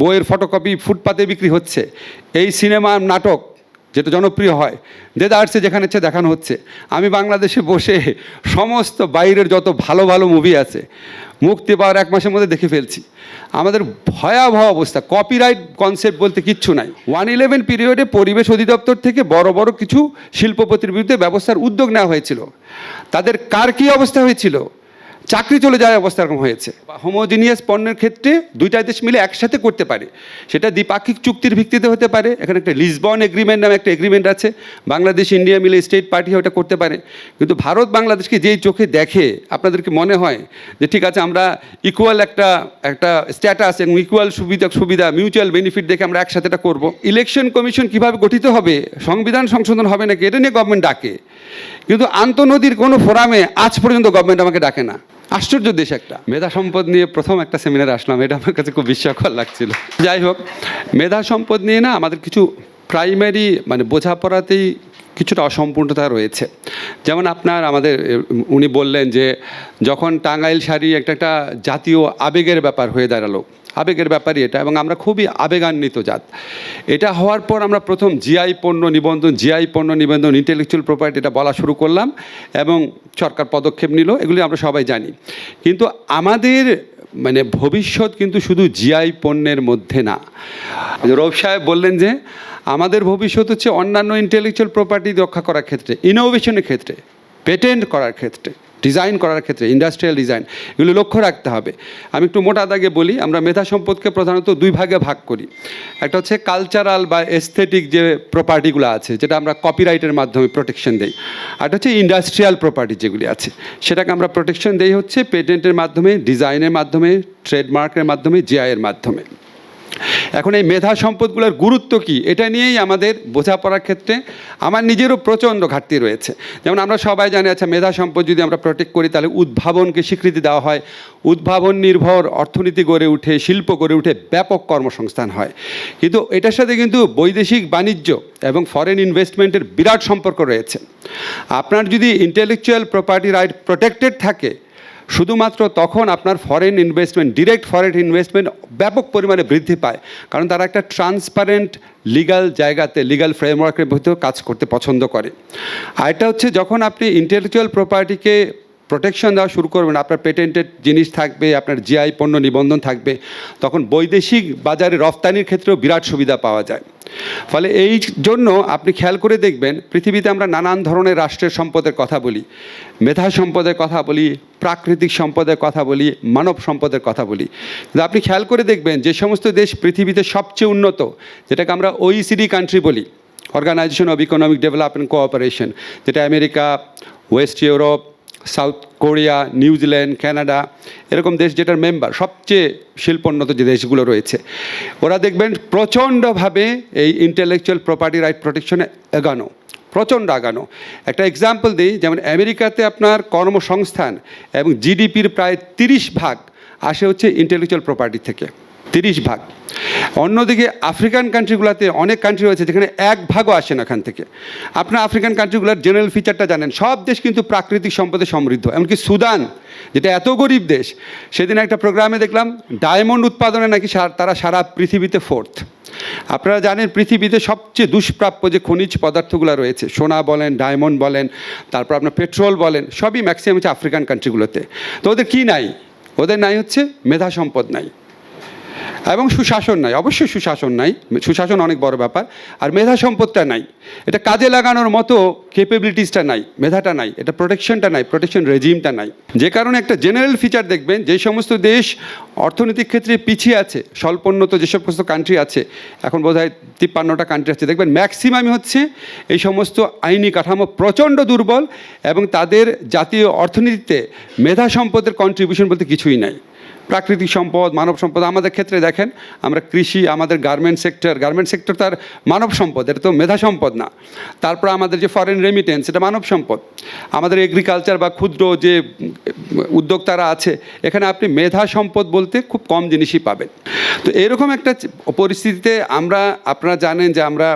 বইয়ের ফটোকপি ফুটপাতে বিক্রি হচ্ছে। এই সিনেমা নাটক যেটা জনপ্রিয় হয় দেদা আর্টসে যেখানে ইচ্ছে দেখানো হচ্ছে, আমি বাংলাদেশে বসে সমস্ত বাইরের যত ভালো ভালো মুভি আছে, মুক্তি পাওয়ার এক মাসের মধ্যে দেখে ফেলছি। আমাদের ভয়াবহ অবস্থা কপিরাইট কনসেপ্ট বলতে কিচ্ছু নাই। ওয়ান ইলেভেন পিরিয়ডে পরিবেশ অধিদপ্তর থেকে বড় বড় কিছু শিল্পপতির বিরুদ্ধে ব্যবস্থার উদ্যোগ নেওয়া হয়েছিল। তাদের কার কী অবস্থা হয়েছিল? চাকরি চলে যাওয়ার অবস্থা এরকম হয়েছে। হোমোজিনিয়াস পণ্যের ক্ষেত্রে দুইটা দেশ মিলে একসাথে করতে পারে। সেটা দ্বিপাক্ষিক চুক্তির ভিত্তিতে হতে পারে। এখানে একটা লিসবন এগ্রিমেন্ট নামে একটা এগ্রিমেন্ট আছে। বাংলাদেশ ইন্ডিয়া মিলে স্টেট পার্টি ওটা করতে পারে। কিন্তু ভারত বাংলাদেশকে যেই চোখে দেখে আপনাদেরকে মনে হয় যে ঠিক আছে, আমরা ইকুয়াল একটা একটা স্ট্যাটাস এবং ইকুয়াল সুবিধা সুবিধা মিউচুয়াল বেনিফিট দেখে আমরা একসাথে এটা করব। ইলেকশন কমিশন কীভাবে গঠিত হবে? সংবিধান সংশোধন হবে নাকি? এটা নিয়ে গভর্নমেন্ট ডাকে। কিন্তু আন্তনদীর কোনো ফোরামে আজ পর্যন্ত গভর্নমেন্ট আমাকে ডাকে না। আশ্চর্য দেশ একটা। মেধা সম্পদ নিয়ে প্রথম একটা সেমিনারে আসলাম, এটা আমার কাছে খুব বিস্ময়কর লাগছিল। যাই হোক, মেধা সম্পদ নিয়ে না আমাদের কিছু প্রাইমারি মানে বোঝাপড়াতেই কিছুটা অসম্পূর্ণতা রয়েছে। যেমন আপনার আমাদের উনি বললেন যে, যখন টাঙ্গাইল শাড়ি একটা একটা জাতীয় আবেগের ব্যাপার হয়ে দাঁড়াল, আবেগের ব্যাপারই এটা, এবং আমরা খুবই আবেগান্বিত জাত। এটা হওয়ার পর আমরা প্রথম জিআই পণ্য নিবন্ধন, জিআই পণ্য নিবন্ধন, ইন্টেলেকচুয়াল প্রপার্টি এটা বলা শুরু করলাম, এবং সরকার পদক্ষেপ নিল, এগুলি আমরা সবাই জানি। কিন্তু আমাদের মানে ভবিষ্যৎ কিন্তু শুধু জিআই পণ্যের মধ্যে না। রৌফ সাহেব বললেন যে আমাদের ভবিষ্যৎ হচ্ছে অন্যান্য ইন্টেলেকচুয়াল প্রপার্টি রক্ষা করার ক্ষেত্রে ইনোভেশনের ক্ষেত্রে পেটেন্ট করার ক্ষেত্রে ডিজাইন করার ক্ষেত্রে ইন্ডাস্ট্রিয়াল ডিজাইন এগুলো লক্ষ্য রাখতে হবে। আমি একটু মোটা দাগে বলি, আমরা মেধা সম্পদকে প্রধানত দুই ভাগে ভাগ করি। একটা হচ্ছে কালচারাল বা এস্থেটিক যে প্রপার্টিগুলো আছে, যেটা আমরা কপিরাইটের মাধ্যমে প্রোটেকশন দেই। আর হচ্ছে ইন্ডাস্ট্রিয়াল প্রপার্টি যেগুলি আছে, সেটাকে আমরা প্রোটেকশন দেই হচ্ছে পেটেন্টের মাধ্যমে ডিজাইনের মাধ্যমে ট্রেডমার্কের মাধ্যমে জিআইয়ের মাধ্যমে। এখন এই মেধা সম্পদগুলোর গুরুত্ব কি? এটা নিয়েই আমাদের বোঝাপড়ার ক্ষেত্রে আমার নিজেরও প্রচণ্ড ঘাটতি রয়েছে। যেমন আমরা সবাই জানি আচ্ছা মেধা সম্পদ যদি আমরা প্রোটেক্ট করি, তাহলে উদ্ভাবনকে স্বীকৃতি দেওয়া হয়। উদ্ভাবন নির্ভর অর্থনীতি গড়ে উঠে, শিল্প গড়ে উঠে ব্যাপক কর্মসংস্থান হয়। কিন্তু এটার সাথে কিন্তু বৈদেশিক বাণিজ্য এবং ফরেন ইনভেস্টমেন্টের বিরাট সম্পর্ক রয়েছে। আপনার যদি ইন্টেলেকচুয়াল প্রপার্টি রাইট প্রোটেক্টেড থাকে শুধুমাত্র তখন আপনার foreign investment direct foreign investment ব্যাপক পরিমাণে বৃদ্ধি পায়। কারণ তারা একটা ট্রান্সপারেন্ট লিগাল জায়গাতে লিগাল ফ্রেমওয়ার্কের ভিতরে কাজ করতে পছন্দ করে। আর এটা হচ্ছে যখন আপনি ইন্টেলেকচুয়াল প্রপার্টিকে প্রোটেকশন দেওয়া শুরু করবেন, আপনার পেটেন্টেড জিনিস থাকবে, আপনার জিআই পণ্য নিবন্ধন থাকবে, তখন বৈদেশিক বাজারে রফতানির ক্ষেত্রেও বিরাট সুবিধা পাওয়া যায়। ফলে এই জন্য আপনি খেয়াল করে দেখবেন, পৃথিবীতে আমরা নানান ধরনের রাষ্ট্রের সম্পদের কথা বলি, মেধা সম্পদের কথা বলি, প্রাকৃতিক সম্পদের কথা বলি, মানব সম্পদের কথা বলি। কিন্তু আপনি খেয়াল করে দেখবেন, যে সমস্ত দেশ পৃথিবীতে সবচেয়ে উন্নত, যেটাকে আমরা ওইসিডি কান্ট্রি বলি organisation of economic development cooperation যেটা America west Europe south Korea New Zealand Canada, এরকম দেশ যেটার মেম্বার সবচেয়ে শিল্পোন্নত যে দেশগুলো রয়েছে। ওরা দেখবেন প্রচণ্ডভাবে এই ইন্টেলেকচুয়াল প্রপার্টি রাইট প্রোটেকশনে এগানো, প্রচণ্ড আগানো। একটা এক্সাম্পল দিই, যেমন আমেরিকাতে আপনার কর্মসংস্থান এবং জিডিপির প্রায় তিরিশ ভাগ আসে হচ্ছে ইন্টেলেকচুয়াল প্রপার্টি থেকে। তিরিশ ভাগ। অন্যদিকে আফ্রিকান কান্ট্রিগুলোতে অনেক কান্ট্রি রয়েছে যেখানে এক ভাগও আসে না এখান থেকে। আপনার আফ্রিকান কান্ট্রিগুলোর জেনারেল ফিচারটা জানেন। সব দেশ কিন্তু প্রাকৃতিক সম্পদে সমৃদ্ধ। এমনকি সুদান যেটা এত গরিব দেশ, সেদিন একটা প্রোগ্রামে দেখলাম ডায়মন্ড উৎপাদনে নাকি তারা সারা পৃথিবীতে ফোর্থ আপনারা জানেন পৃথিবীতে সবচেয়ে দুষ্প্রাপ্য যে খনিজ পদার্থগুলো রয়েছে, সোনা বলেন ডায়মন্ড বলেন, তারপর আপনার পেট্রোল বলেন, সবই ম্যাক্সিমাম হচ্ছে আফ্রিকান কান্ট্রিগুলোতে তো ওদের কী নাই? ওদের নাই হচ্ছে মেধা সম্পদ নাই। এবং সুশাসন নাই। অবশ্যই সুশাসন নাই। সুশাসন অনেক বড় ব্যাপার। আর মেধা সম্পদটা নাই। এটা কাজে লাগানোর মতো ক্যাপেবিলিটিসটা নাই, মেধাটা নাই, এটা প্রোটেকশনটা নাই প্রোটেকশন রেজিমটা নাই। যে কারণে একটা জেনারেল ফিচার দেখবেন, যে সমস্ত দেশ অর্থনৈতিক ক্ষেত্রে পিছিয়ে আছে, স্বল্পোন্নত যে সমস্ত কান্ট্রি আছে, এখন বোধ হয় তিপ্পান্নটা কান্ট্রি আছে। দেখবেন ম্যাক্সিমামই হচ্ছে এই সমস্ত আইনি কাঠামো প্রচণ্ড দুর্বল এবং তাদের জাতীয় অর্থনীতিতে মেধা সম্পদের কন্ট্রিবিউশন বলতে কিছুই নাই। প্রাকৃতিক সম্পদ, মানব সম্পদ আমাদের ক্ষেত্রে দেখেন, আমরা কৃষি, আমাদের গার্মেন্ট সেক্টর গার্মেন্ট সেক্টর তার মানব সম্পদ, এটা তো মেধা সম্পদ না। তারপর আমাদের যে ফরেন রেমিটেন্স এটা মানব সম্পদ। আমাদের এগ্রিকালচার বা ক্ষুদ্র যে উদ্যোক্তারা আছে, এখানে আপনি মেধা সম্পদ বলতে খুব কম জিনিসই পাবেন। তো এরকম একটা পরিস্থিতিতে আমরা, আপনারা জানেন যে আমরা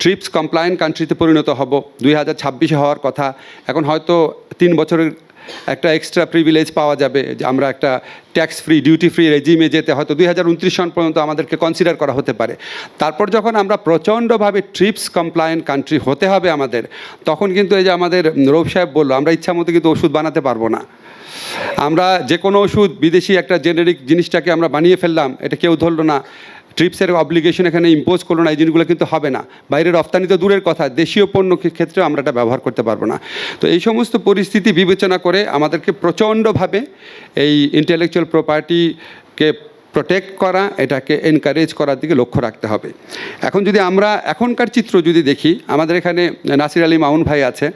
ট্রিপস কমপ্লায়েন্ট কান্ট্রিতে পরিণত হব, দুই হাজার ছাব্বিশে হওয়ার কথা। এখন হয়তো তিন বছরের একটা এক্সট্রা প্রিভিলেজ পাওয়া যাবে যে আমরা একটা ট্যাক্স ফ্রি ডিউটি ফ্রি রেজিমে যেতে হয়তো দুই হাজার উনত্রিশ সন পর্যন্ত আমাদেরকে কনসিডার করা হতে পারে। তারপর যখন আমরা প্রচণ্ডভাবে ট্রিপস কমপ্লায়েন্ট কান্ট্রি হতে হবে আমাদের, তখন কিন্তু এই যে আমাদের রৌফ সাহেব বলল, আমরা ইচ্ছা মতো কিন্তু ওষুধ বানাতে পারব না। আমরা যে কোনো ওষুধ, বিদেশি একটা জেনেরিক জিনিসটাকে আমরা বানিয়ে ফেললাম, এটা কেউ ধরলো না। ট্রিপসের অব্লিগেশন এখানে ইম্পোজ করল না, এই জিনিসগুলো কিন্তু হবে না। বাইরে রপ্তানি তো দূরের কথা, দেশীয় পণ্য ক্ষেত্রেও আমরা এটা ব্যবহার করতে পারব না। তো এই সমস্ত পরিস্থিতি বিবেচনা করে আমাদেরকে প্রচণ্ডভাবে এই ইন্টেলেকচুয়াল প্রপার্টিকে প্রোটেক্ট করা, এটাকে এনকারেজ করার দিকে লক্ষ্য রাখতে হবে। এখন যদি আমরা এখনকার চিত্র যদি দেখি, আমাদের এখানে নাসির আলী মাউন ভাই আছে,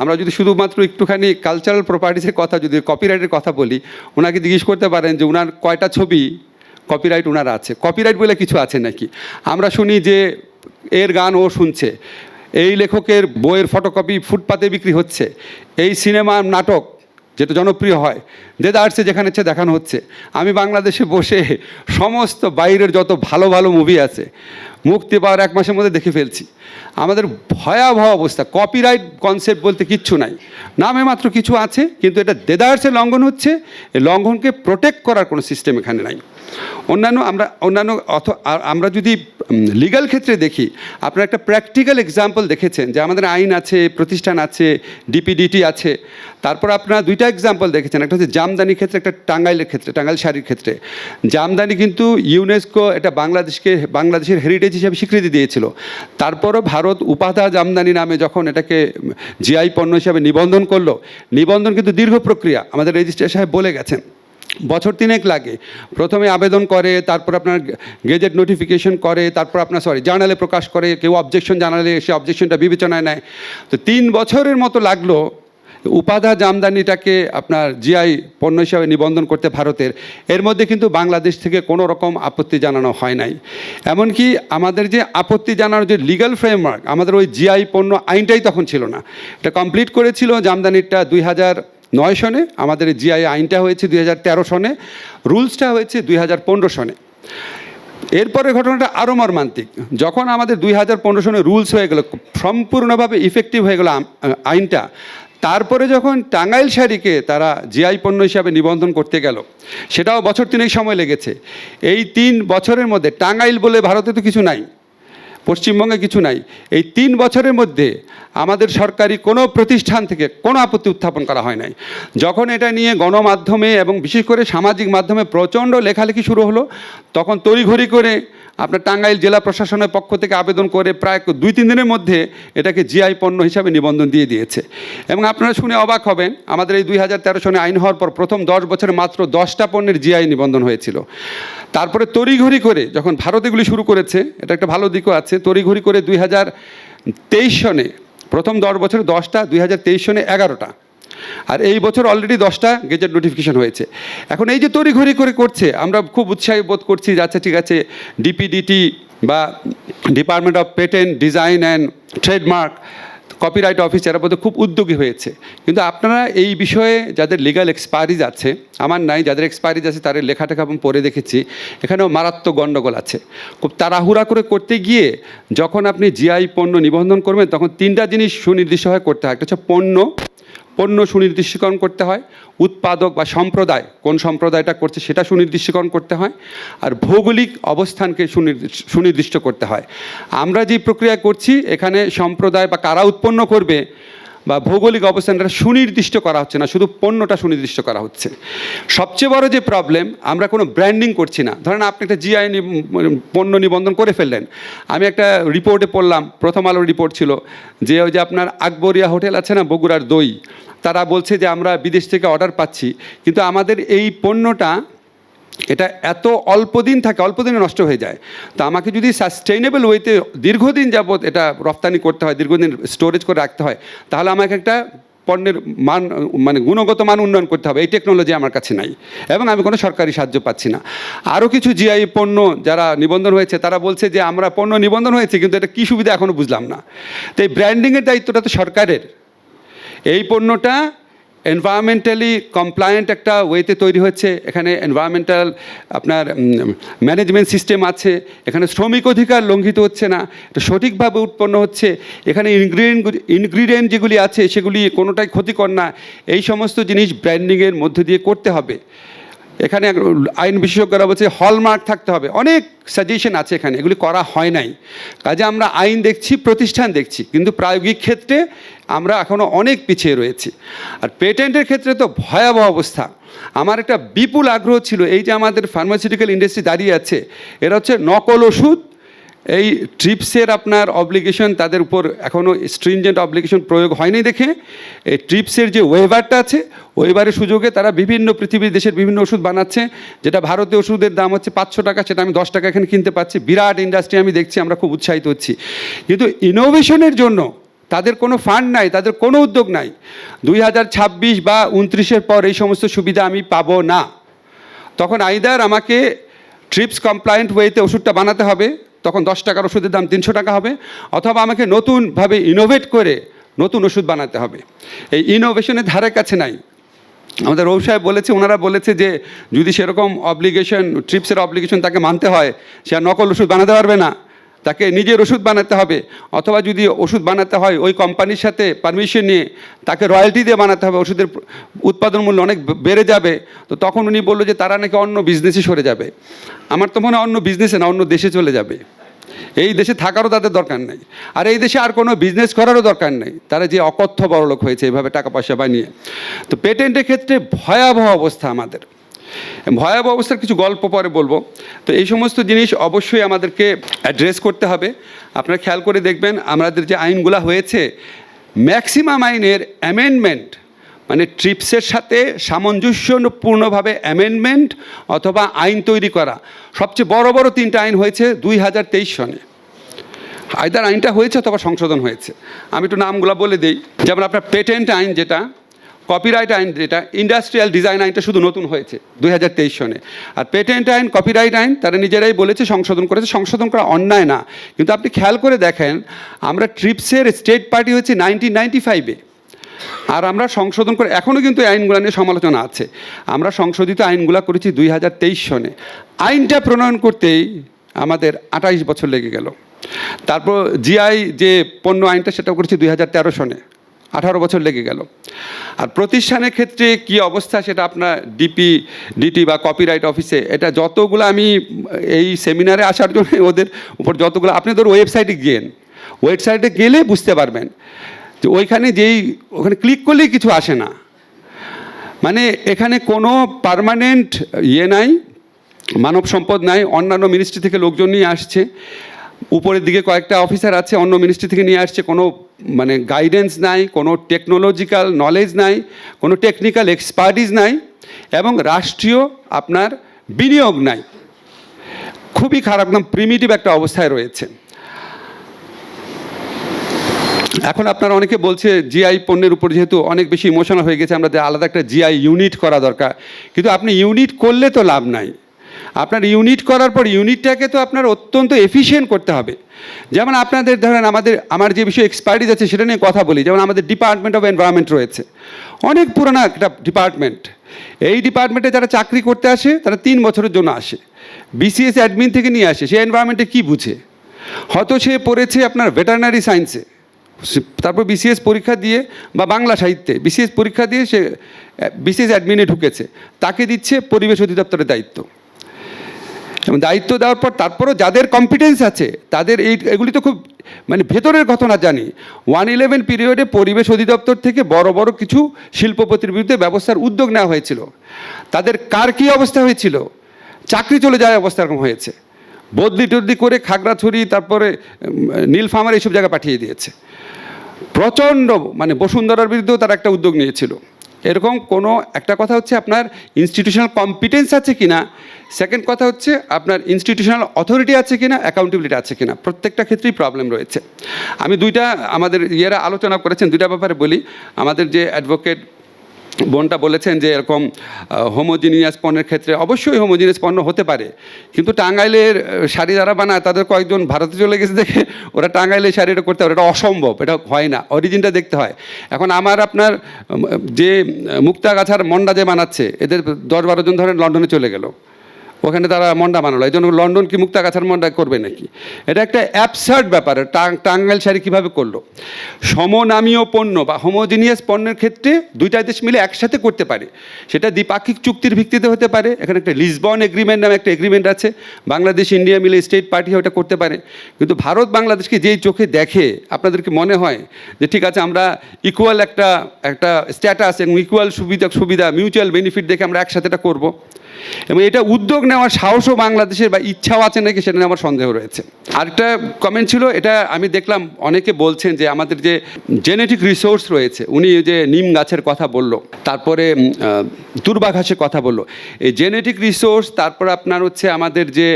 আমরা যদি শুধুমাত্র একটুখানি কালচারাল প্রপার্টিসের কথা যদি কপিরাইটের কথা বলি ওনাকে জিজ্ঞেস করতে পারেন যে ওনার কয়টা ছবি কপিরাইট ওনার আছে। কপিরাইট বলে কিছু আছে নাকি? আমরা শুনি যে এর গান ও শুনছে, এই লেখকের বইয়ের ফটোকপি ফুটপাতে বিক্রি হচ্ছে, এই সিনেমা নাটক যেটা জনপ্রিয় হয়। দেদার্সে যেখানে ইচ্ছে দেখানো হচ্ছে। আমি বাংলাদেশে বসে সমস্ত বাইরের যত ভালো ভালো মুভি আছে, মুক্তি পাওয়ার এক মাসের মধ্যে দেখে ফেলছি। আমাদের ভয়াবহ অবস্থা। কপিরাইট কনসেপ্ট বলতে কিচ্ছু নাই। নামে মাত্র কিছু আছে, কিন্তু এটা দেদার্সে লঙ্ঘন হচ্ছে। এই লঙ্ঘনকে প্রোটেক্ট করার কোনো সিস্টেম এখানে নাই। অন্যান্য আমরা, অন্যান্য অথ আমরা যদি লিগ্যাল ক্ষেত্রে দেখি, আপনারা একটা প্র্যাকটিক্যাল এক্সাম্পল দেখেছেন যে আমাদের আইন আছে, প্রতিষ্ঠান আছে ডিপিডিটি আছে। তারপর আপনারা দুইটা এক্সাম্পল দেখেছেন। একটা হচ্ছে জামদানি ক্ষেত্রে, একটা টাঙ্গাইলের ক্ষেত্রে, টাঙ্গাইল শাড়ির ক্ষেত্রে। জামদানি কিন্তু ইউনেস্কো এটা বাংলাদেশকে, বাংলাদেশের হেরিটেজ হিসেবে স্বীকৃতি দিয়েছিল। তারপরও ভারত উপাধা জামদানি নামে যখন এটাকে জিআই পণ্য হিসাবে নিবন্ধন করল, নিবন্ধন কিন্তু দীর্ঘ প্রক্রিয়া। আমাদের রেজিস্ট্রার সাহেব বলে গেছেন। বছর তিনেক লাগে। প্রথমে আবেদন করে, তারপর আপনার গেজেট নোটিফিকেশন করে, তারপর আপনার সরি জার্নালে প্রকাশ করে, কেউ অবজেকশন জানালে সে অবজেকশনটা বিবেচনায় নেয়। তো তিন বছরের মতো লাগল উপাধা জামদানিটাকে আপনার জিআই পণ্য হিসাবে নিবন্ধন করতে ভারতের। এর মধ্যে কিন্তু বাংলাদেশ থেকে কোনো রকম আপত্তি জানানো হয় নাই। এমনকি আমাদের যে আপত্তি জানানোর যে লিগাল ফ্রেমওয়ার্ক আমাদের ওই জিআই পণ্য আইনটাই তখন ছিল না। এটা কমপ্লিট করেছিল জামদানিটা দুই হাজার নয় সনে আমাদের জিআই আইনটা হয়েছে দুই হাজার তেরো সনে, রুলসটা হয়েছে দুই হাজার পনেরো সনে। এরপরে ঘটনাটা আরও মর্মান্তিক। যখন আমাদের দুই হাজার পনেরো সনে রুলস হয়ে গেল, সম্পূর্ণভাবে ইফেক্টিভ হয়ে গেল আইনটা, তারপরে যখন টাঙ্গাইল শাড়িকে তারা জিআই পণ্য হিসাবে নিবন্ধন করতে গেল, সেটাও বছর তিনেক সময় লেগেছে। এই তিন বছরের মধ্যে টাঙ্গাইল বলে ভারতে তো কিছু নাই। পশ্চিমবঙ্গে কিছু নাই। এই তিন বছরের মধ্যে আমাদের সরকারি কোনো প্রতিষ্ঠান থেকে কোনো আপত্তি উত্থাপন করা হয় নাই। যখন এটা নিয়ে গণমাধ্যমে এবং বিশেষ করে সামাজিক মাধ্যমে প্রচণ্ড লেখালেখি শুরু হলো, তখন তড়িঘড়ি করে আপনার টাঙ্গাইল জেলা প্রশাসনের পক্ষ থেকে আবেদন করে প্রায় দুই, তিন দিনের মধ্যে এটাকে জিআই পণ্য হিসাবে নিবন্ধন দিয়ে দিয়েছে। এবং আপনারা শুনে অবাক হবেন, আমাদের এই দুই হাজার তেরো সনে আইন হওয়ার পর প্রথম দশ বছরে মাত্র দশটা পণ্যের জিআই নিবন্ধন হয়েছিল। তারপরে তড়িঘড়ি করে যখন ভারত এগুলি শুরু করেছে, এটা একটা ভালো দিকও আছে, তড়িঘড়ি করে দুই হাজার তেইশ সনে প্রথম দশ বছরে দশটা, দুই হাজার তেইশ সনে এগারোটা। আর এই বছর অলরেডি দশটা গেজেট নোটিফিকেশন হয়েছে। এখন এই যে তড়িঘড়ি করে করছে, আমরা খুব উৎসাহী বোধ করছি আচ্ছা ঠিক আছে ডিপিডিটি বা department of patent design and trademark copyright office এরা বোধহয় খুব উদ্যোগী হয়েছে। কিন্তু আপনারা এই বিষয়ে যাদের লিগাল এক্সপায়ারিজ আছে, আমার নাই, যাদের এক্সপায়ারিজ আছে তাদের লেখা টেখা আমি পড়ে দেখেছি, এখানেও মারাত্মক গণ্ডগোল আছে। খুব তাড়াহুড়া করে করতে গিয়ে যখন আপনি জিআই পণ্য নিবন্ধন করবেন, তখন তিনটা জিনিস সুনির্দিষ্টভাবে করতে হয়, একটা হচ্ছে পণ্য পণ্য সুনির্দিষ্টকরণ করতে হয়। উৎপাদক বা সম্প্রদায়, কোন সম্প্রদায়টা করছে সেটা সুনির্দিষ্টকরণ করতে হয় আর ভৌগোলিক অবস্থানকে সুনির্দিষ্ট সুনির্দিষ্ট করতে হয়। আমরা যে প্রক্রিয়া করছি, এখানে সম্প্রদায় বা কারা উৎপন্ন করবে বা ভৌগোলিক অবস্থানটা সুনির্দিষ্ট করা হচ্ছে না, শুধু পণ্যটা সুনির্দিষ্ট করা হচ্ছে। সবচেয়ে বড় যে প্রবলেম আমরা কোনো ব্র্যান্ডিং করছি না। ধরেন আপনি একটা জিআই পণ্য নিবন্ধন করে ফেললেন। আমি একটা রিপোর্টে পড়লাম, প্রথম আলোর রিপোর্ট ছিল যে ওই যে আপনার আকবরিয়া হোটেল আছে না, বগুড়ার দই? তারা বলছে যে আমরা বিদেশ থেকে অর্ডার পাচ্ছি। কিন্তু আমাদের এই পণ্যটা, এটা এত অল্প দিন থাকে, অল্প দিনে নষ্ট হয়ে যায়। তো আমাকে যদি সাস্টেইনেবল ওয়েতে দীর্ঘদিন যাবৎ এটা রপ্তানি করতে হয়, দীর্ঘদিন স্টোরেজ করে রাখতে হয়, তাহলে আমাকে একটা পণ্যের মান মানে গুণগত মান উন্নয়ন করতে হবে। এই টেকনোলজি আমার কাছে নাই। এবং আমি কোনো সরকারি সাহায্য পাচ্ছি না। আরও কিছু জিআই পণ্য যারা নিবন্ধন হয়েছে, তারা বলছে যে আমরা পণ্য নিবন্ধন হয়েছে, কিন্তু এটা কী সুবিধা এখনও বুঝলাম না। তো এই ব্র্যান্ডিংয়ের দায়িত্বটা তো সরকারের। এই পণ্যটা এনভায়রনমেন্টালি কমপ্লায়েন্ট একটা ওয়েতে তৈরি হচ্ছে এখানে এনভায়রনমেন্টাল আপনার ম্যানেজমেন্ট সিস্টেম আছে। এখানে শ্রমিক অধিকার লঙ্ঘিত হচ্ছে না। এটা সঠিকভাবে উৎপন্ন হচ্ছে। এখানে ইনগ্রিডিয়েন্ট ইনগ্রিডিয়েন্ট যেগুলি আছে, সেগুলি কোনোটাই ক্ষতিকর না। এই সমস্ত জিনিস ব্র্যান্ডিংয়ের মধ্য দিয়ে করতে হবে। এখানে আইন বিশেষজ্ঞরা বলছে হলমার্ক থাকতে হবে। অনেক সাজেশন আছে এখানে, এগুলি করা হয় নাই। কাজে আমরা আইন দেখছি, প্রতিষ্ঠান দেখছি, কিন্তু প্রায়োগিক ক্ষেত্রে আমরা এখনও অনেক পিছিয়ে রয়েছি। আর পেটেন্টের ক্ষেত্রে তো ভয়াবহ অবস্থা। আমার একটা বিপুল আগ্রহ ছিল, এই যে আমাদের ফার্মাসিউটিক্যাল ইন্ডাস্ট্রি দাঁড়িয়ে আছে, এরা হচ্ছে নকল ওষুধ এই ট্রিপসের আপনার অব্লিগেশন তাদের উপর এখনও স্ট্রিনজেন্ট অব্লিগেশন প্রয়োগ হয়নি দেখে। এই ট্রিপসের যে ওয়েভারটা আছে ওয়েভারের সুযোগে তারা বিভিন্ন পৃথিবীর দেশের বিভিন্ন ওষুধ বানাচ্ছে, যেটা ভারতীয় ওষুধের দাম হচ্ছে পাঁচশো টাকা, সেটা আমি দশ টাকা এখানে কিনতে পাচ্ছি। বিরাট ইন্ডাস্ট্রি আমি দেখছি, আমরা খুব উৎসাহিত হচ্ছি। কিন্তু ইনোভেশনের জন্য তাদের কোনো ফান্ড নাই, তাদের কোনো উদ্যোগ নাই। দুই হাজার ছাব্বিশ বা উনত্রিশের পর এই সমস্ত সুবিধা আমি পাবো না। তখন আইদার আমাকে ট্রিপস কমপ্লায়েন্ট ওয়েতে ওষুধটা বানাতে হবে তখন দশ টাকার ওষুধের দাম তিনশো টাকা হবে, অথবা আমাকে নতুনভাবে ইনোভেট করে নতুন ওষুধ বানাতে হবে। এই ইনোভেশনের ধারে কাছে নাই। আমাদের রৌ সাহেব বলেছে, ওনারা বলেছে যে যদি সেরকম অব্লিগেশন ট্রিপসের অব্লিগেশন তাকে মানতে হয়, সে আর নকল ওষুধ বানাতে পারবে না। তাকে নিজের ওষুধ বানাতে হবে। অথবা যদি ওষুধ বানাতে হয়, ওই কোম্পানির সাথে পারমিশন নিয়ে তাকে রয়্যালটি দিয়ে বানাতে হবে। ওষুধের উৎপাদন মূল্য অনেক বেড়ে যাবে। তো তখন উনি বলল যে, তারা নাকি অন্য বিজনেসে সরে যাবে। আমার তো মনে হয় অন্য বিজনেসে না, অন্য দেশে চলে যাবে। এই দেশে থাকারও তাদের দরকার নেই। আর এই দেশে আর কোনো বিজনেস করারও দরকার নেই। তারা যে অকথ্য বড়লোক হয়েছে এইভাবে টাকা পয়সা বানিয়ে। তো পেটেন্টের ক্ষেত্রে ভয়াবহ অবস্থা আমাদের। ভয়াবহ অবস্থার কিছু গল্প পরে বলব। তো এই সমস্ত জিনিস অবশ্যই আমাদেরকে অ্যাড্রেস করতে হবে। আপনারা খেয়াল করে দেখবেন, আমাদের যে আইনগুলো হয়েছে ম্যাক্সিমাম আইনের অ্যামেন্ডমেন্ট মানে ট্রিপসের সাথে সামঞ্জস্যপূর্ণভাবে অ্যামেন্ডমেন্ট অথবা আইন তৈরি করা। সবচেয়ে বড় বড় তিনটা আইন হয়েছে দুই হাজার তেইশ সনে। আয়দার আইনটা হয়েছে অথবা সংশোধন হয়েছে। আমি একটু নামগুলো বলে দিই। যেমন আপনার পেটেন্ট আইন যেটা কপিরাইট আইন, যেটা ইন্ডাস্ট্রিয়াল ডিজাইন আইনটা শুধু নতুন হয়েছে দুই হাজার তেইশ সনে। আর পেটেন্ট আইন কপিরাইট আইন, তারা নিজেরাই বলেছে, সংশোধন করেছে। সংশোধন করা অন্যায় না। কিন্তু আপনি খেয়াল করে দেখেন, আমরা ট্রিপসের স্টেট পার্টি হচ্ছে নাইনটিন নাইনটি ফাইভে আর আমরা সংশোধন করে এখনও কিন্তু আইনগুলো নিয়ে সমালোচনা আছে। আমরা সংশোধিত আইনগুলো করেছি দুই হাজার তেইশ সনে। আইনটা প্রণয়ন করতেই আমাদের আঠাইশ বছর লেগে গেল। তারপর জিআই যে পণ্য আইনটা সেটা করেছি দুই হাজার তেরো সনে। আঠারো বছর লেগে গেল। আর প্রতিষ্ঠানের ক্ষেত্রে কি অবস্থা সেটা আপনার ডিপি ডিটি বা কপিরাইট অফিসে এটা যতগুলো আমি এই সেমিনারে আসার জন্য ওদের উপর যতগুলো, আপনি ধর ওয়েবসাইটে গিয়েন ওয়েবসাইটে গেলে বুঝতে পারবেন যে ওইখানে যেই, ওখানে ক্লিক করলেই কিছু আসে না। মানে এখানে কোনো পার্মানেন্ট ইয়ে নাই, মানব সম্পদ নাই, অন্যান্য মিনিস্ট্রি থেকে লোকজন নিয়ে আসছে। উপরের দিকে কয়েকটা অফিসার আছে, অন্য মিনিস্ট্রি থেকে নিয়ে আসছে। কোনো মানে গাইডেন্স নাই, কোনো টেকনোলজিক্যাল নলেজ নাই, কোনো টেকনিক্যাল এক্সপার্টিস নাই, এবং রাষ্ট্রীয় আপনার বিনিয়োগ নাই। খুবই খারাপ, একদম প্রিমিটিভ একটা অবস্থায় রয়েছে। এখন আপনারা অনেকে বলছে জিআই পণ্যের উপর যেহেতু অনেক বেশি ইমোশনাল হয়ে গেছে, আমরা আলাদা একটা জিআই ইউনিট করা দরকার। কিন্তু আপনি ইউনিট করলে তো লাভ নাই। আপনার ইউনিট করার পর ইউনিটটাকে তো আপনার অত্যন্ত এফিশিয়েন্ট করতে হবে। যেমন আপনাদের ধরেন আমাদের, আমার যে বিষয়ে এক্সপার্টিস আছে সেটা নিয়ে কথা বলি, যেমন আমাদের ডিপার্টমেন্ট অফ এনভায়রনমেন্ট রয়েছে। অনেক পুরোনো একটা ডিপার্টমেন্ট এই ডিপার্টমেন্টে যারা চাকরি করতে আসে, তারা তিন বছরের জন্য আসে। বিসিএস অ্যাডমিন থেকে নিয়ে আসে, সে এনভায়রনমেন্টে কী বুঝে? হয়তো সে পড়েছে আপনার ভেটারনারি সায়েন্সে তারপর বিসিএস পরীক্ষা দিয়ে বা বাংলা সাহিত্যে বিসিএস পরীক্ষা দিয়ে সে বিসিএস অ্যাডমিনে ঢুকেছে। তাকে দিচ্ছে পরিবেশ অধিদপ্তরের দায়িত্ব। এবং দায়িত্ব দেওয়ার পর তারপরও যাদের কম্পিটেন্স আছে, তাদের এই, এগুলি তো খুব মানে ভেতরের ঘটনা জানি। ওয়ান ইলেভেন পিরিয়ডে পরিবেশ অধিদপ্তর থেকে বড় বড় কিছু শিল্পপতির বিরুদ্ধে ব্যবস্থার উদ্যোগ নেওয়া হয়েছিল। তাদের কার কী অবস্থা হয়েছিল? চাকরি চলে যাওয়ার অবস্থা এরকম হয়েছে। বদলি টদলি করে খাগড়াছড়ি, তারপরে নীলফামার এইসব জায়গায় পাঠিয়ে দিয়েছে। প্রচণ্ড মানে বসুন্ধরার বিরুদ্ধেও তারা একটা উদ্যোগ নিয়েছিল। এরকম কোনো, একটা কথা হচ্ছে আপনার ইনস্টিটিউশনাল কম্পিটেন্স আছে কি না সেকেন্ড কথা হচ্ছে আপনার ইনস্টিটিউশনাল অথরিটি আছে কি না অ্যাকাউন্টেবিলিটি আছে কি না প্রত্যেকটা ক্ষেত্রেই প্রবলেম রয়েছে। আমি দুইটা আমাদের ইয়েরা আলোচনা করেছেন, দুইটা ব্যাপারে বলি। আমাদের যে অ্যাডভোকেট বোনটা বলেছেন যে এরকম হোমোজিনিয়াস পণ্যের ক্ষেত্রে অবশ্যই হোমোজিনিয়াস পণ্য হতে পারে। কিন্তু টাঙ্গাইলের শাড়ি যারা বানায়, তাদের কয়েকজন ভারতে চলে গেছে দেখে ওরা টাঙ্গাইলের শাড়িটা করতে পারে। এটা অসম্ভব, এটা হয় না। অরিজিনটা দেখতে হয়। এখন আমার আপনার যে মুক্তাগাছার মন্ডা যে বানাচ্ছে, এদের দশ বারো জন ধরেন লন্ডনে চলে গেল। ওখানে তারা মন্ডা বানালো। এই জন্য লন্ডন কি মুক্তাগাছার মন্ডা করবে নাকি? এটা একটা অ্যাবসার্ড ব্যাপার টাঙ্গাইল শাড়ি কীভাবে করল? সমনামীয় পণ্য বা হোমোজিনিয়াস পণ্যের ক্ষেত্রে দুইটা দেশ মিলে একসাথে করতে পারে। সেটা দ্বিপাক্ষিক চুক্তির ভিত্তিতে হতে পারে। এখানে একটা লিসবন এগ্রিমেন্ট নামে একটা এগ্রিমেন্ট আছে। বাংলাদেশ ইন্ডিয়া মিলে স্টেট পার্টি ওটা করতে পারে। কিন্তু ভারত বাংলাদেশকে যেই চোখে দেখে আপনাদেরকে মনে হয় যে ঠিক আছে, আমরা ইকুয়াল একটা একটা স্ট্যাটাস এবং ইকুয়াল সুবিধা সুবিধা মিউচুয়াল বেনিফিট দেখে আমরা একসাথে এটা করব। এবং এটা উদ্যোগ নেওয়ার সাহসও বাংলাদেশের বা ইচ্ছাও আছে নাকি সেটা নিয়ে আমার সন্দেহ রয়েছে। আরেকটা কমেন্ট ছিল, এটা আমি দেখলাম, অনেকে বলছেন যে আমাদের যে জেনেটিক রিসোর্স রয়েছে, উনি যে নিম গাছের কথা বলল, তারপরে দুর্বা ঘাসের কথা বলল। এই জেনেটিক রিসোর্স তারপর আপনার হচ্ছে আমাদের যে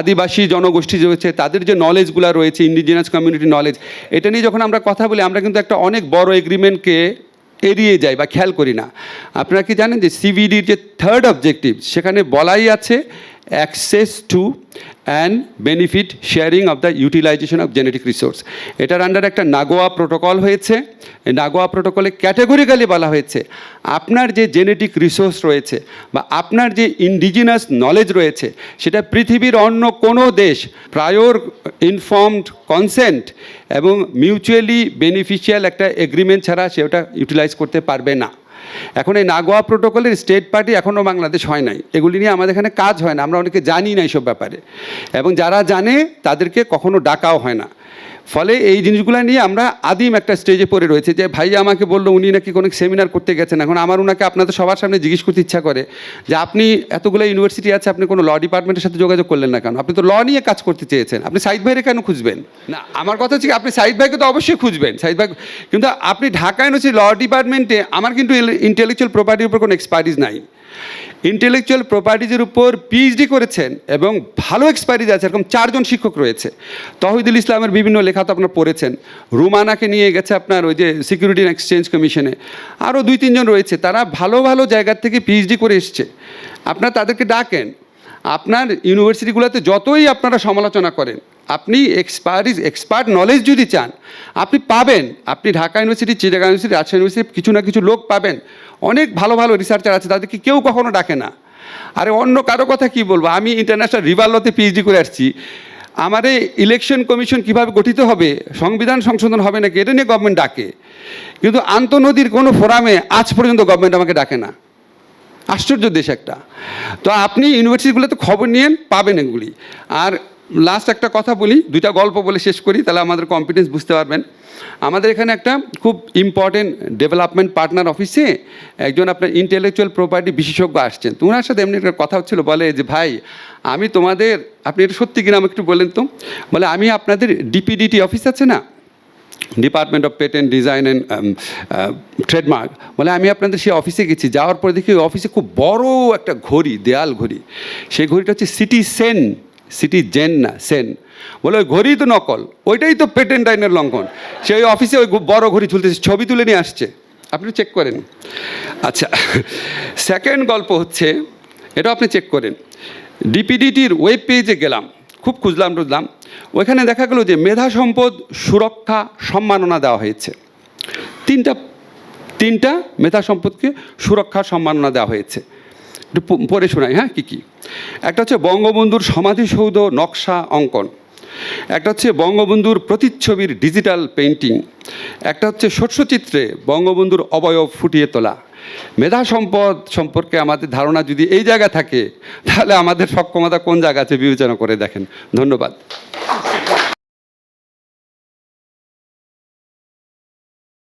আদিবাসী জনগোষ্ঠী হচ্ছে তাদের যে নলেজগুলো রয়েছে ইন্ডিজিনাস কমিউনিটি নলেজ এটা নিয়ে যখন আমরা কথা বলি, আমরা কিন্তু একটা অনেক বড় এগ্রিমেন্টকে এড়িয়ে যাই বা খেয়াল করি না। আপনারা কি জানেন যে সিভিডির যে থার্ড অবজেক্টিভ সেখানে বলাই আছে access to and benefit sharing of the utilisation of genetic resource এটার আন্ডার একটা নাগোয়া প্রোটোকল হয়েছে। নাগোয়া প্রোটোকলে ক্যাটেগরিক্যালি বলা হয়েছে, আপনার যে জেনেটিক রিসোর্স রয়েছে বা আপনার যে ইন্ডিজিনাস নলেজ রয়েছে, সেটা পৃথিবীর অন্য কোনো দেশ প্রায়র ইনফর্মড কনসেন্ট এবং মিউচুয়ালি বেনিফিশিয়াল একটা এগ্রিমেন্ট ছাড়া সে ওটা ইউটিলাইজ করতে পারবে না। এখন এই নাগোয়া প্রোটোকলের স্টেট পার্টি এখনও বাংলাদেশ হয় নাই। এগুলি নিয়ে আমাদের এখানে কাজ হয় না, আমরা অনেকে জানি না এইসব ব্যাপারে। এবং যারা জানে, তাদেরকে কখনো ডাকাও হয় না। ফলে এই জিনিসগুলো নিয়ে আমরা আদিম একটা স্টেজে পড়ে রয়েছে যে, ভাই, আমাকে বলল উনি নাকি কোনো সেমিনার করতে গেছেন। এখন আমার ওনাকে আপনাদের সবার সামনে জিজ্ঞেস করতে ইচ্ছা করে যে, আপনি এতগুলো ইউনিভার্সিটি আছে, আপনি কোনো ল ডিপার্টমেন্টের সাথে যোগাযোগ করলেন না কেন? আপনি তো ল নিয়ে কাজ করতে চেয়েছেন। আপনি সাইদ ভাইরে কেন খুঁজবেন? না, আমার কথা হচ্ছে আপনি সাইদ ভাইকে তো অবশ্যই খুঁজবেন। সাইদ ভাই, কিন্তু আপনি ঢাকা ইউনিভার্সিটি ল ডিপার্টমেন্টে আমার কিন্তু ইন্টেলেকচুয়াল প্রপার্টির উপর কোনো এক্সপার্টিস নাই। ইন্টেলেকচুয়াল প্রপার্টিজের উপর পিএইচডি করেছেন এবং ভালো এক্সপায়ারিজ আছে, এরকম চারজন শিক্ষক রয়েছে। তহিদুল ইসলামের বিভিন্ন লেখা তো আপনার পড়েছেন, রুমানাকে নিয়ে গেছে আপনার ওই যে সিকিউরিটি অ্যান্ড এক্সচেঞ্জ কমিশনে আরও দুই তিনজন রয়েছে, তারা ভালো ভালো জায়গার থেকে পিএইচডি করে এসছে। আপনার তাদেরকে ডাকেন, আপনার ইউনিভার্সিটিগুলোতে যতই আপনারা সমালোচনা করেন, আপনি এক্সপায়ারিজ এক্সপার্ট নলেজ যদি চান, আপনি পাবেন। আপনি Dhaka university Chittagong university Rajshahi university কিছু না কিছু লোক পাবেন। অনেক ভালো ভালো রিসার্চার আছে, তাদেরকে কেউ কখনো ডাকে না। আরে অন্য কারও কথা কি বলব? আমি ইন্টারন্যাশনাল রিভারলতে পিএইচডি করে আসছি। আমার এই ইলেকশন কমিশন কীভাবে গঠিত হবে? সংবিধান সংশোধন হবে নাকি? এটা নিয়ে গভর্নমেন্ট ডাকে। কিন্তু আন্তনদীর কোনো ফোরামে আজ পর্যন্ত গভর্নমেন্ট আমাকে ডাকে না। আশ্চর্য দেশ একটা। তো আপনি ইউনিভার্সিটিগুলোতে খবর নিয়েন, পাবেন এগুলি। আর লাস্ট একটা কথা বলি, দুইটা গল্প বলে শেষ করি, তাহলে আমাদের কম্পিটেন্স বুঝতে পারবেন। আমাদের এখানে একটা খুব ইম্পর্টেন্ট ডেভেলপমেন্ট পার্টনার অফিসে একজন আপনার ইন্টেলেকচুয়াল প্রপার্টি বিশেষজ্ঞ আসছেন। তো ওনার সাথে এমনি একটা কথা হচ্ছিল, বলে যে, ভাই, আমি তোমাদের, আপনি এটা সত্যি কিনা আমাকে একটু বলেন তো? বলে, আমি আপনাদের ডিপিডিটি অফিস আছে না? Department of patent design and trademark বলে, আমি আপনাদের সেই অফিসে গেছি, যাওয়ার পরে দেখি অফিসে খুব বড় একটা ঘড়ি, দেয়াল ঘড়ি। সেই ঘড়িটা হচ্ছে সিটি সেন সিটি জেন না, সেন। বলে ওই ঘড়ি তো নকল, ওইটাই তো পেটেন্ট আইনের লঙ্ঘন। সেই অফিসে ওই বড় ঘড়ি তুলতেছে, ছবি তুলে নিয়ে আসছে। আপনি চেক করেন। আচ্ছা সেকেন্ড গল্প হচ্ছে, এটা আপনি চেক করেন। ডিপিডিটির ওয়েব পেজে গেলাম, খুব খুঁজলাম টুজলাম। ওইখানে দেখা গেল যে মেধা সম্পদ সুরক্ষা সম্মাননা দেওয়া হয়েছে। তিনটা তিনটা মেধা সম্পদকে সুরক্ষা সম্মাননা দেওয়া হয়েছে। একটু পড়ে শোনাই হ্যাঁ কী কী? একটা হচ্ছে বঙ্গবন্ধুর সমাধিসৌধ নকশা অঙ্কন। একটা হচ্ছে বঙ্গবন্ধুর প্রতিচ্ছবির ডিজিটাল পেন্টিং একটা হচ্ছে শস্যচিত্রে বঙ্গবন্ধুর অবয়ব ফুটিয়ে তোলা। মেধা সম্পদ সম্পর্কে আমাদের ধারণা যদি এই জায়গা থাকে, তাহলে আমাদের সক্ষমতা কোন জায়গা আছে বিবেচনা করে দেখেন। ধন্যবাদ।